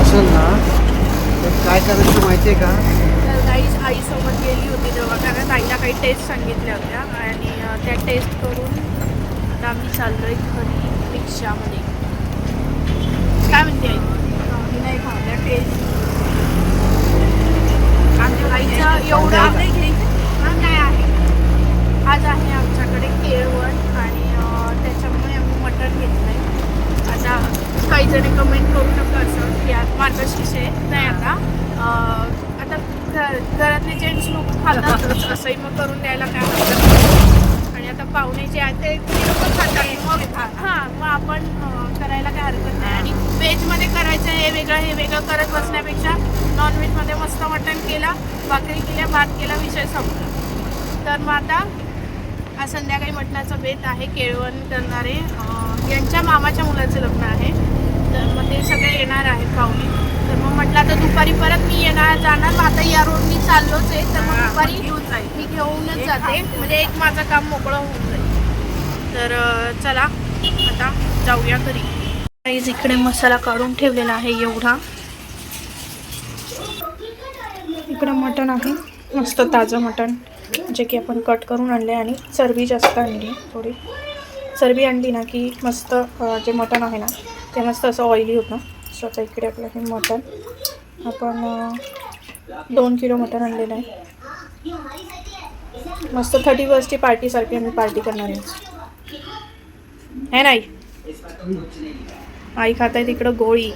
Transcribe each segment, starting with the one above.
असेल ना तर काय करायचं माहिती आहे का गाईच आईसोबत गेली होती तेव्हा कारण आईला काही टेस्ट सांगितल्या होत्या. आणि त्या टेस्ट करून आता आम्ही चाललोय घरी रिक्षामध्ये. काय म्हणते आई? मी नाही खाल्ल्या टेस्ट आमच्या आईचा एवढा हा, नाही आहे. आज आहे आमच्याकडे केळवण. आणि त्याच्यामुळे आम्ही मटण घेतलंय. आता काही जण कमेंट करू नका असं. की आज मार्गशीर्ष आहे नाही आता. आता घर घरातले जेंट्स लोक खातातच. असंही मग करून द्यायला काय हरकत नाही. आणि आता पाहुणे जे आहेत ते ते लोक खातात? मग हां मग आपण करायला काय हरकत नाही. आणि व्हेजमध्ये करायचं हे वेगळं हे वेगळं करत बसण्यापेक्षा नॉनव्हेजमध्ये मस्त मटण केला भाकरी केल्या भात केला विषय संपला. तर मग आता आज संध्याकाळी मटणाचं बेत आहे केळवण करणारे यांच्या मामाच्या मुलाचं लग्न आहे. तर मग ते सगळे येणार आहेत पाहुणे. तर मग म्हटलं आता दुपारी परत मी येणार जाणार. मग आता या रोडनी चाललोच आहे. तर मग दुपारी मी घेऊनच जाते. म्हणजे एक माझं काम मोकळं होऊन जाईल. तर चला आता जाऊया घरी. काहीच इकडे मसाला काढून ठेवलेला आहे एवढा. इकडं मटण आहे. मस्त ताजं मटण. जे की आपण कट करून आणले आणि चरबी जास्त आणली थोडी. चरबी आणली ना की मस्त जे मटण आहे ना ते मस्त असं ऑइली होतं सो आता इकडे आपलं हे मटण. आपण दोन किलो मटण आणलेलं आहे. मस्त थर्टी फर्स्टची पार्टीसारखी आम्ही पार्टी करणार आहे हे नाही आई? खात आहे तिकडं गोळी.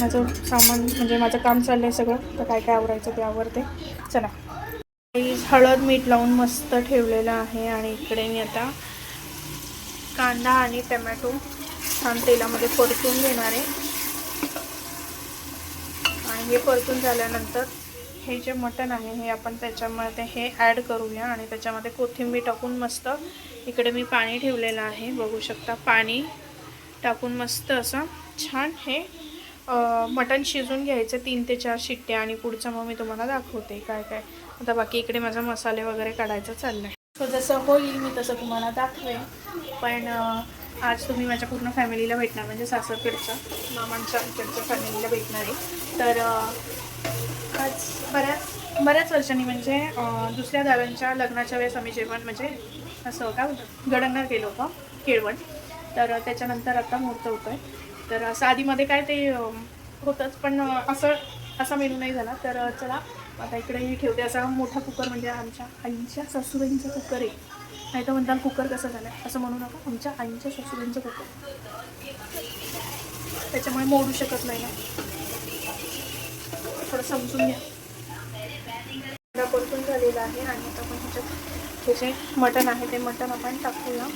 माझं सामान म्हणजे माझं काम चाललं आहे सगळं. तर काय काय आवरायचं ते आवरते. चला. हळद मीठ लावून मस्त ठेवलेलं आहे आणि इकडे मी आता कांदा आणि टमॅटो छान तेलामध्ये परतून घेणार आहे. आणि हे परतून झाल्यानंतर हे जे मटण आहे हे आपण त्याच्यामध्ये हे ॲड करूया आणि त्याच्यामध्ये कोथिंबीर टाकून मस्त इकडे मी पाणी ठेवलेलं आहे. बघू शकता पाणी टाकून मस्त असं छान हे मटण शिजून घ्यायचं तीन ते चार शिट्ट्या आणि पुढचं मग मी तुम्हाला दाखवते काय काय. आता बाकी इकडे माझा मसाले वगैरे काढायचं चाललं आहे तो जसं होईल मी तसं तुम्हाला दाखवेन. पण आज तुम्ही माझ्या पूर्ण फॅमिलीला भेटणार म्हणजे सासरकडच्या मामांच्या इकडच्या फॅमिलीला भेटणार आहे. तर आज बऱ्याच बऱ्याच वर्षांनी म्हणजे दुसऱ्या दादांच्या लग्नाच्या वेळेस आम्ही जेवण म्हणजे असं काय होतं गडंगर केलं होतं केळवण. तर त्याच्यानंतर आता मुहूर्त होतो आहे तर असं आधीमध्ये काय ते होतंच पण असं असा मेनू नाही झाला. तर चला आता इकडेही ठेवते असा मोठा कुकर म्हणजे आमच्या आईच्या सासूबाईंचा कुकर आहे. नाही तर म्हणताल कुकर कसं झालं असं म्हणू नका. आमच्या आईच्या सासूबाईंचं कुकर. त्याच्यामुळे मोडू शकत नाही ना. थोडं समजून घ्या. परतून झालेला आहे आणि आता आपण त्याच्यात हे जे मटण आहे ते मटण आपण टाकूया.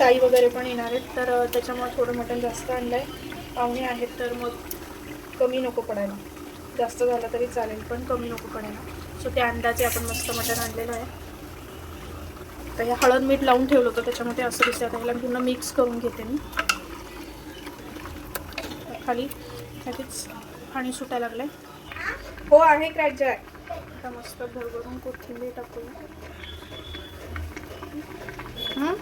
ताई वगैरे पण येणार आहेत तर त्याच्यामुळे थोडं मटण जास्त आणलं आहे पाहुणे आहेत तर मग कमी नको पडायला. जास्त झालं तरी चालेल पण कमी नको पडायला. सो त्या अंदाजे आपण मस्त मटण आणलेलं आहे. तर हे हळद मीठ लावून ठेवलं होतं त्याच्यामध्ये असं दिसतं आता ह्याला पूर्ण मिक्स करून घेते मी. खाली लगेच पाणी सुटायला लागलंय. हो आहे क्रॅक जाय आता मस्त भरभरून कोथिंबीर टाकूया. हं?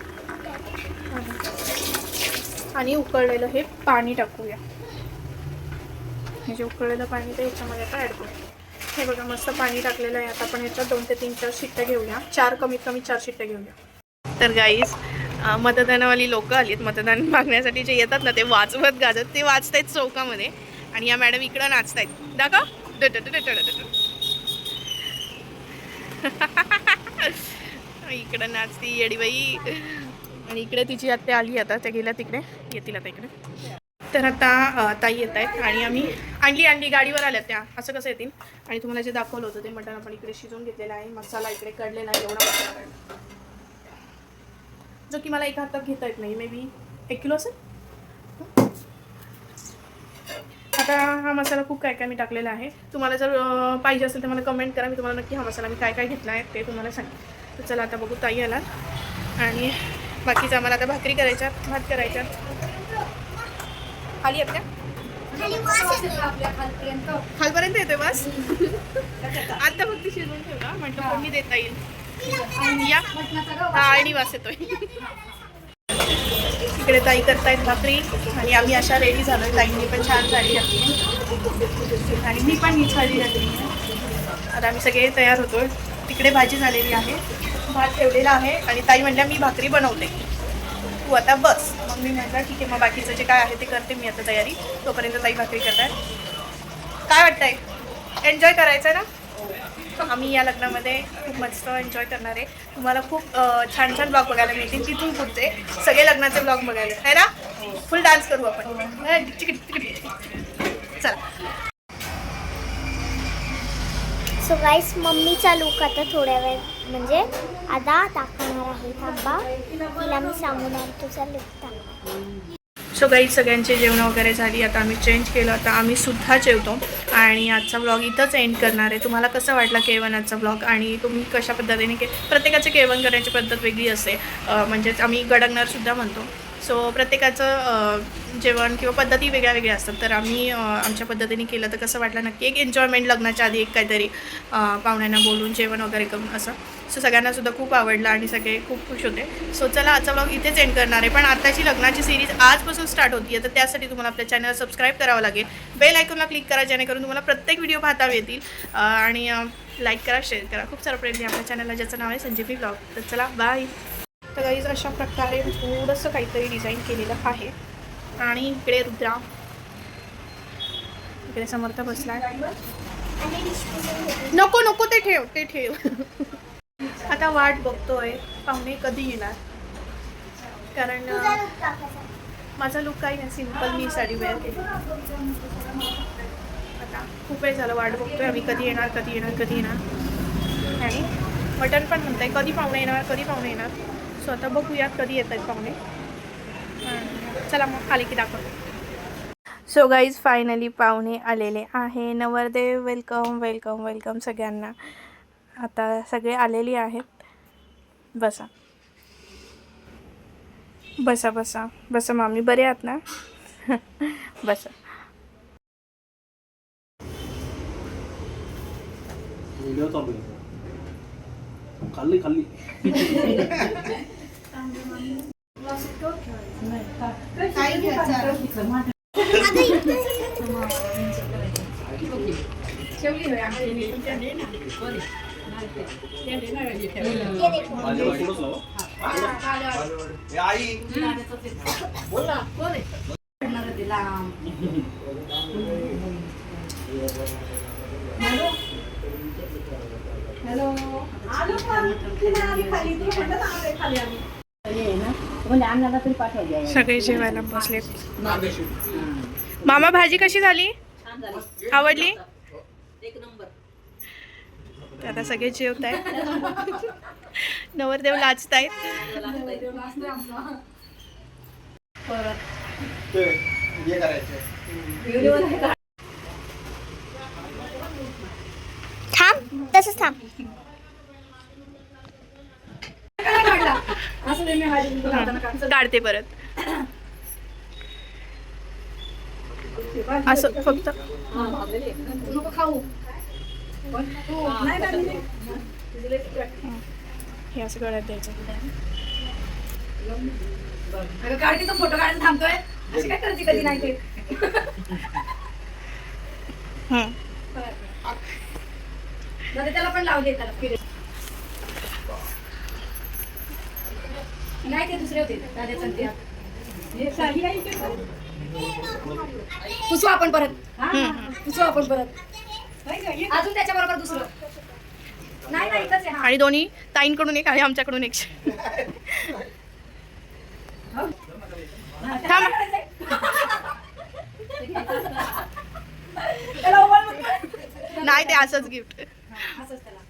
आणि उकळलेलं हे पाणी टाकूया. हे जे उकळलेलं पाणी ते ह्याच्यामध्ये आता ॲड करू हे बघा मस्त पाणी टाकलेलं आहे. आता आपण ह्याच्यात दोन ते तीन चार शिट्ट्या घेऊया. चार कमीत कमी चार शिट्ट्या घेऊया. तर गाईज मतदानावाली लोक आलीत. मतदान मागण्यासाठी जे येतात ना ते वाचवत गाजत ते वाचत आहेत चौकामध्ये. आणि या मॅडम इकडं नाचत दाखव. ड- ड- इकडं नाचती येडीबाई. आणि इकडे तिची आत्या आली आता त्या गेल्या तिकडे येतील आता इकडे. तर आता ताई येत आहेत आणि आम्ही आणली आणली गाडीवर आल्या त्या. असं कसं येतील? आणि तुम्हाला जे दाखवलं होतं ते मटण आपण इकडे शिजवून घेतलेलं आहे. मसाला इकडे काढलेला आहे एवढा मसाला जो की मला एका हातात घेता येत नाही मे बी एक किलो असेल? आता हा मसाला खूप काय काय मी टाकलेला आहे. तुम्हाला जर पाहिजे असेल तर मला कमेंट करा. मी तुम्हाला नक्की हा मसाला मी काय काय घेतला आहे ते तुम्हाला सांगेन तर चला आता बघू ताई आला आणि बाकीचं आम्हाला आता भाकरी करायच्या भात करायच्या. खाली का? खालपर्यंत येते बस आता फक्त शिजवून ठेवा म्हटलं कोणी देता येईल. या. हा आणि वास येतोय. इकडे ताई करतायत भाकरी आणि आम्ही अशा रेडी झालोय. ताईंनी पण छान साडी घातली. आणि मी पण ही साडी घातली. आता आम्ही सगळे तयार होतोय. तिकडे भाजी झालेली आहे. भात ठेवलेला आहे आणि ताई म्हणल्या मी भाकरी बनवते. तू आता बस. मग मी म्हटलं ठीक आहे मग बाकीचं जे काय आहे ते करते मी आता तयारी. तोपर्यंत ताई भाकरी करतात काय वाटतंय? एन्जॉय करायचं ना? हो. आम्ही या लग्नामध्ये खूप मस्त एन्जॉय करणार आहे. तुम्हाला खूप छान छान ब्लॉग बघायला मिळतील. तिथून पुढचे सगळे लग्नाचे ब्लॉग बघायला. आहे ना? फुल डान्स करू आपण. चला. सो गाईस मम्मी चालू आता थोड्या वेळ? म्हणजे आता दाखवणार आहे थांबा. तिला मी सांगून तुझा लुक सो काही सगळ्यांचे जेवण वगैरे झाली आता आम्ही चेंज केलं आता आम्ही सुद्धा जेवतो. आणि आजचा ब्लॉग इथंच एंड करणार आहे. तुम्हाला कसं वाटलं केवनाचा ब्लॉग आणि तुम्ही कशा पद्धतीने के प्रत्येकाचं केवण करण्याची पद्धत वेगळी असते. म्हणजेच आम्ही गडगणारसुद्धा म्हणतो. सो प्रत्येकाचं जेवण किंवा पद्धती वेगळ्या वेगळ्या असतात. तर आम्ही आमच्या पद्धतीने केलं. तर कसं वाटलं नक्की एक एन्जॉयमेंट लग्नाच्या आधी एक काहीतरी पाहुण्यांना बोलून जेवण वगैरे करून असं. सो सगळ्यांना सुद्धा खूप आवडलं आणि सगळे खूप खुश होते. सो चला आजचा ब्लॉग इथेच एंड करणार आहे. पण आताची लग्नाची सिरीज आजपासून स्टार्ट होती तर त्यासाठी तुम्हाला आपल्या चॅनल सबस्क्राईब करावं लागेल. बेल आयकॉनला क्लिक करा जेणेकरून तुम्हाला प्रत्येक व्हिडिओ पाहता येतील. आणि लाईक करा शेअर करा. खूप सारं प्रेम आपल्या चॅनलला ज्याचं नाव आहे संजीवनी ब्लॉग तर चला बाय तर गाईज अशा प्रकारे थोडंसं काहीतरी डिझाईन केलेलं आहे. आणि इकडे रुद्रा. इकडे समर्थ बसलाय. नको नको ते ठेव ते ठेव. आता वाट बघतोय पाहुणे कधी येणार? कारण माझा लुक काही नाही सिंपल मी साडी वेअर केली. आता खूप वेळ झालं वाट बघतोय आम्ही कधी येणार कधी येणार कधी येणार. आणि मटण पण म्हणताय कधी पाहुणे येणार कधी पाहुणे येणार? सो आता बघूयात कधी येत आहेत पाहुणे चला मग आले की दाखवतो सो गाईज फायनली पाहुणे आलेले आहे. नवरदेव वेलकम वेलकम वेलकम सगळ्यांना. आता सगळे आलेली आहेत. बसा. बसा बसा. बसा मामी. बरे आहात ना? बसा. व्हिडिओ चालू आहे. सगळे जेवायला बसले मामा भाजी कशी झाली? आवडली? आता सगळे जेवत आहेत नवरदेव लाजतायत. ते हे करायचं थांब तसंच थांब. काढते परत. असं फक्त. हे असं गळ्यात द्यायचं. काढते तो फोटो काढायला थांबतोय. अशी काय करते कधी नाही ते. दादा त्याला पण लावले त्याला फिरे नाही ते दुसरे होते पण. पुसू आपण परत. हा? पुसू आपण परत. अजून त्याच्या बरोबर दुसरं. नाही नाही इथंच आहे हा. आणि दोन्ही ताईंकडून एक आणि आमच्याकडून एक. म्हणतो. नाही ते असंच गिफ्ट. असंच त्याला.